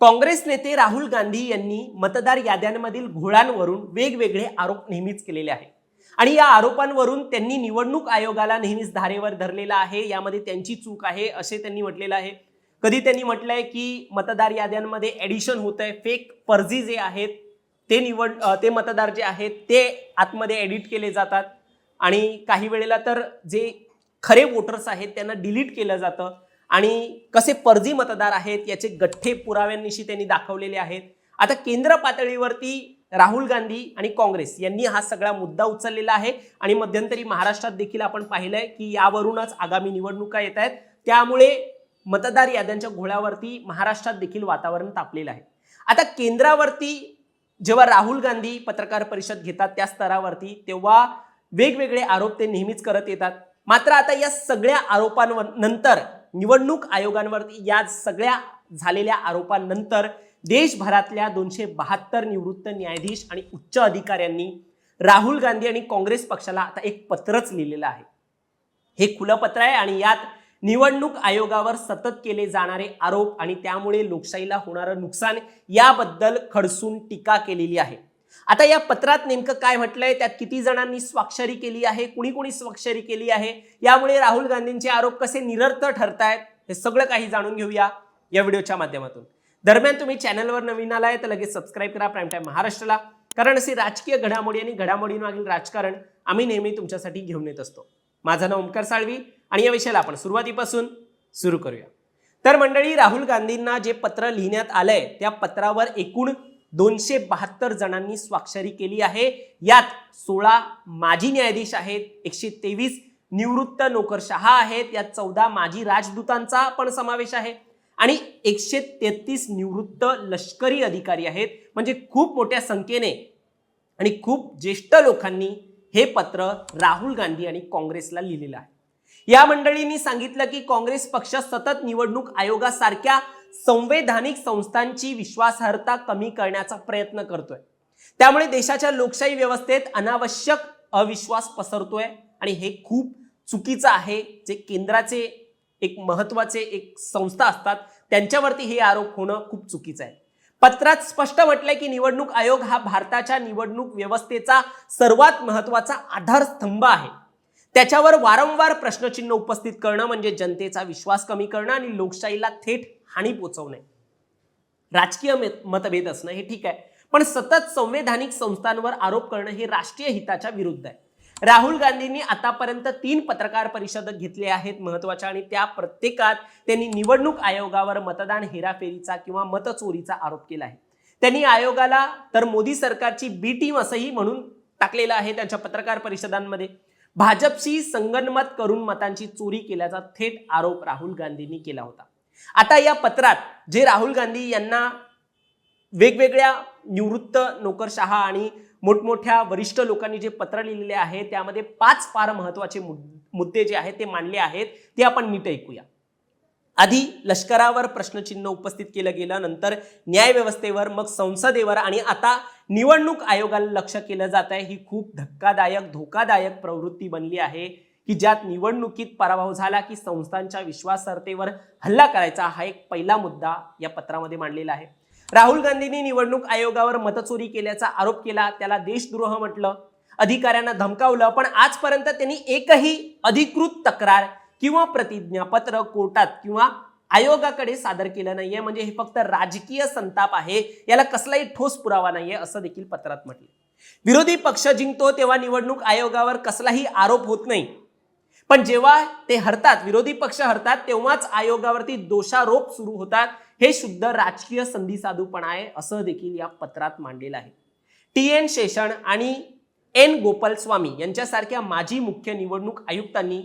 काँग्रेस नेते राहुल गांधी यांनी मतदार याद्यांमधील घोळांवरून वेगवेगळे आरोप नेहमीच केलेले आहे आणि या आरोपांवरून त्यांनी निवडणूक आयोगाला नेहमीच धारेवर धरलेला आहे. यामध्ये त्यांची चूक आहे असे त्यांनी म्हटलेलं आहे. कधी त्यांनी म्हटलंय की मतदार याद्यांमध्ये ॲडिशन होत आहे फेक फर्जी जे आहेत ते निवड ते मतदार जे आहेत ते आतमध्ये एडिट केले जातात. आणि काही वेळेला तर जे खरे वोटर्स आहेत त्यांना डिलीट केलं जातं. आणि कसे फर्जी मतदार आहेत याचे गठ्ठे पुराव्यांनिशी त्यांनी दाखवलेले आहेत. आता केंद्र पातळीवरती राहुल गांधी आणि काँग्रेस यांनी हा सगळा मुद्दा उचललेला आहे आणि मध्यंतरी महाराष्ट्रात देखील आपण पाहिलंय की यावरूनच आगामी निवडणुका येत आहेत. त्यामुळे मतदार याद्यांच्या घोळ्यावरती महाराष्ट्रात देखील वातावरण तापलेलं आहे. आता केंद्रावरती जेव्हा राहुल गांधी पत्रकार परिषद घेतात त्या स्तरावरती तेव्हा वेगवेगळे आरोप ते नेहमीच करत येतात. मात्र आता या सगळ्या आरोपांवर नंतर निवडणूक आयोगांवरती या सगळ्या झालेल्या आरोपांनंतर देशभरातल्या दोनशे बहात्तर निवृत्त न्यायाधीश आणि उच्च अधिकाऱ्यांनी राहुल गांधी आणि काँग्रेस पक्षाला आता एक पत्रच लिहिलेलं आहे. हे खुलं पत्र आहे आणि यात निवडणूक आयोगावर सतत केले जाणारे आरोप आणि त्यामुळे लोकशाहीला होणारं नुकसान याबद्दल खडसून टीका केलेली आहे. आता या पत्रात नेमकं काय म्हटलंय? त्यात किती जणांनी स्वाक्षरी केली आहे? कुणी कुणी स्वाक्षरी केली आहे? यामुळे राहुल गांधींचे आरोप कसे निरर्थ ठरतायत? हे सगळं काही जाणून घेऊया या व्हिडिओच्या माध्यमातून. दरम्यान तुम्ही चॅनलवर नवीन आलाय तर लगेच सबस्क्राईब करा प्राईम टाईम महाराष्ट्राला कारण असे राजकीय घडामोडी आणि घडामोडींमागील राजकारण आम्ही नेहमी तुमच्यासाठी घेऊन येत असतो. माझं नाव ओमकार साळवी आणि या विषयाला आपण सुरुवातीपासून सुरू करूया. तर मंडळी राहुल गांधींना जे पत्र लिहिण्यात आलंय त्या पत्रावर एकूण दोनशे बहात्तर जणांनी स्वाक्षरी केली आहे. यात सोळा माजी न्यायाधीश आहेत एकशे तेवीस निवृत्त नोकरशहा आहेत यात चौदा माजी राजदूतांचा पण समावेश आहे. आणि एकशे तेहतीस निवृत्त लष्करी अधिकारी आहेत म्हणजे खूप मोठ्या संख्येने आणि खूप ज्येष्ठ लोकांनी हे पत्र राहुल गांधी आणि काँग्रेसला लिहिलेलं आहे. या मंडळींनी सांगितलं की काँग्रेस पक्ष सतत निवडणूक आयोगासारख्या संवैधानिक संस्थांची विश्वासार्हता कमी करण्याचा प्रयत्न करतोय. त्यामुळे देशाच्या लोकशाही व्यवस्थेत अनावश्यक अविश्वास पसरतोय आणि हे खूप चुकीचं आहे. जे केंद्राचे एक महत्त्वाचे एक संस्था असतात त्यांच्यावरती हे आरोप होणं खूप चुकीचं आहे. पत्रात स्पष्ट म्हटलंय की निवडणूक आयोग हा भारताच्या निवडणूक व्यवस्थेचा सर्वात महत्त्वाचा आधारस्तंभ आहे. त्याच्यावर वारंवार प्रश्नचिन्ह उपस्थित करणं म्हणजे जनतेचा विश्वास कमी करणं आणि लोकशाहीला थेट हानी पोचवणे. राजकीय मतभेद असणं हे ठीक आहे. पण सतत संवैधानिक संस्थांवर आरोप करणं हे राष्ट्रीय हिताच्या विरुद्ध आहे. राहुल गांधींनी आतापर्यंत तीन पत्रकार परिषद घेतल्या आहेत महत्त्वाच्या आणि त्या प्रत्येकात त्यांनी निवडणूक आयोगावर मतदान हेराफेरीचा किंवा मतचोरीचा आरोप केला आहे. त्यांनी आयोगाला तर मोदी सरकारची बी टीम असंही म्हणून टाकलेलं आहे त्यांच्या पत्रकार परिषदांमध्ये. भाजपशी संगनमत करून मतांची चोरी केल्याचा थेट आरोप राहुल गांधींनी केला होता. आता या पत्रात जे राहुल गांधी यांना वेगवेगळ्या निवृत्त नोकरशहा आणि मोठमोठ्या वरिष्ठ लोकांनी जे पत्र लिहिलेले आहे त्यामध्ये पाच फार महत्त्वाचे मुद्दे जे आहेत ते मांडले आहेत ते आपण नीट ऐकूया. आधी लष्करावर प्रश्नचिन्ह उपस्थित केलं गेलं नंतर न्यायव्यवस्थेवर मग संसदेवर आणि आता निवडणूक आयोगाला लक्ष केलं जात आहे ही खूप धक्कादायक धोकादायक प्रवृत्ती बनली आहे. की ज्यात निवडणुकीत पराभव झाला की संस्थांच्या विश्वासार्हतेवर हल्ला करायचा हा एक पहिला मुद्दा या पत्रामध्ये मांडलेला आहे. राहुल गांधींनी निवडणूक आयोगावर मतचोरी केल्याचा आरोप केला त्याला देशद्रोह म्हटलं. अधिकाऱ्यांना धमकावलं पण आजपर्यंत त्यांनी एकही अधिकृत तक्रार किंवा प्रतिज्ञापत्र कोर्टात किंवा आयोगाकडे सादर केलं नाहीये. म्हणजे हे फक्त राजकीय संताप आहे याला कसलाही ठोस पुरावा नाहीये असं देखील पत्रात म्हटलं विरोधी पक्ष जिंकतो तेव्हा निवडणूक आयोगावर कसलाही आरोप होत नाही. पण जेव्हा ते हरतात विरोधी पक्ष हरतात तेव्हाच आयोगावरती दोषारोप सुरू होतात. हे शुद्ध राजकीय संधी साधूपणा आहे असं देखील या पत्रात मांडलेलं आहे. टी एन शेषण आणि एन गोपालस्वामी यांच्यासारख्या माजी मुख्य निवडणूक आयुक्तांनी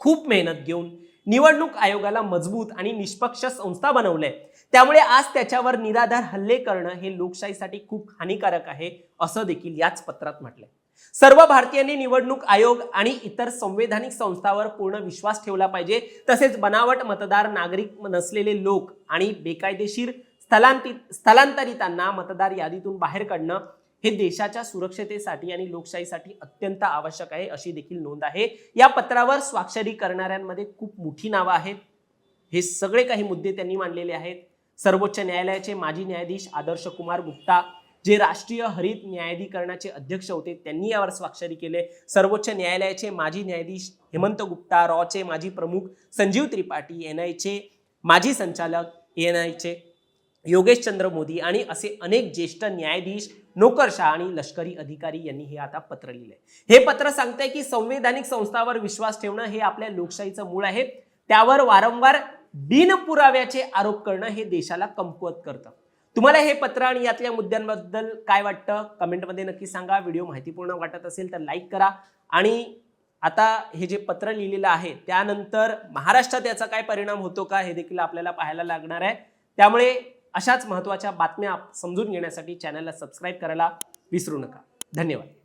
खूप मेहनत घेऊन निवडणूक आयोगाला मजबूत आणि निष्पक्ष संस्था बनवलंय. त्यामुळे आज त्याच्यावर निराधार हल्ले करणं हे लोकशाहीसाठी खूप हानिकारक आहे असं देखील याच पत्रात म्हटलंय. सर्व भारतीयांनी निवडणूक आयोग आणि इतर संवैधानिक संस्थावर पूर्ण विश्वास ठेवला पाहिजे. तसेच बनावट मतदार नागरिक नसलेले लोक आणि बेकायदेशीर स्थलांतरित स्थलांतरितांना मतदार यादीतून बाहेर काढणं हे देशाच्या सुरक्षतेसाठी आणि लोकशाहीसाठी अत्यंत आवश्यक आहे अशी देखील नोंद आहे. या पत्रावर स्वाक्षरी करणाऱ्यांमध्ये खूप मोठी नावं आहेत. हे सगळे काही मुद्दे त्यांनी मांडलेले आहेत. सर्वोच्च न्यायालयाचे माजी न्यायाधीश आदर्श कुमार गुप्ता जे राष्ट्रीय हरित न्यायाधिकरणाचे अध्यक्ष होते त्यांनी यावर स्वाक्षरी केले. सर्वोच्च न्यायालयाचे माजी न्यायाधीश हेमंत गुप्ता रॉचे माजी प्रमुख संजीव त्रिपाठी एन आयचे माजी संचालक एन आयचे योगेश चंद्र मोदी आणि असे अनेक ज्येष्ठ न्यायाधीश नोकरशाह आणि लष्करी अधिकारी यांनी हे आता पत्र लिहिलंय हे पत्र सांगतंय की संवैधानिक संस्थावर विश्वास ठेवणं हे आपल्या लोकशाहीचं मूळ आहे. त्यावर वारंवार बिनपुराव्याचे आरोप करणं हे देशाला कमकुवत करतं. तुम्हाला हे पत्र आणि यातल्या मुद्द्यांबद्दल काय वाटतं? कमेंटमध्ये नक्की सांगा. व्हिडिओ माहितीपूर्ण वाटत असेल तर लाईक करा. आणि आता हे जे पत्र लिहिलेलं आहे त्यानंतर महाराष्ट्रात याचा काय परिणाम होतो का हे देखील आपल्याला पाहायला लागणार आहे. त्यामुळे अशाच महत्त्वाच्या बातम्या समजून घेण्यासाठी चॅनलला सबस्क्राईब करायला विसरू नका. धन्यवाद.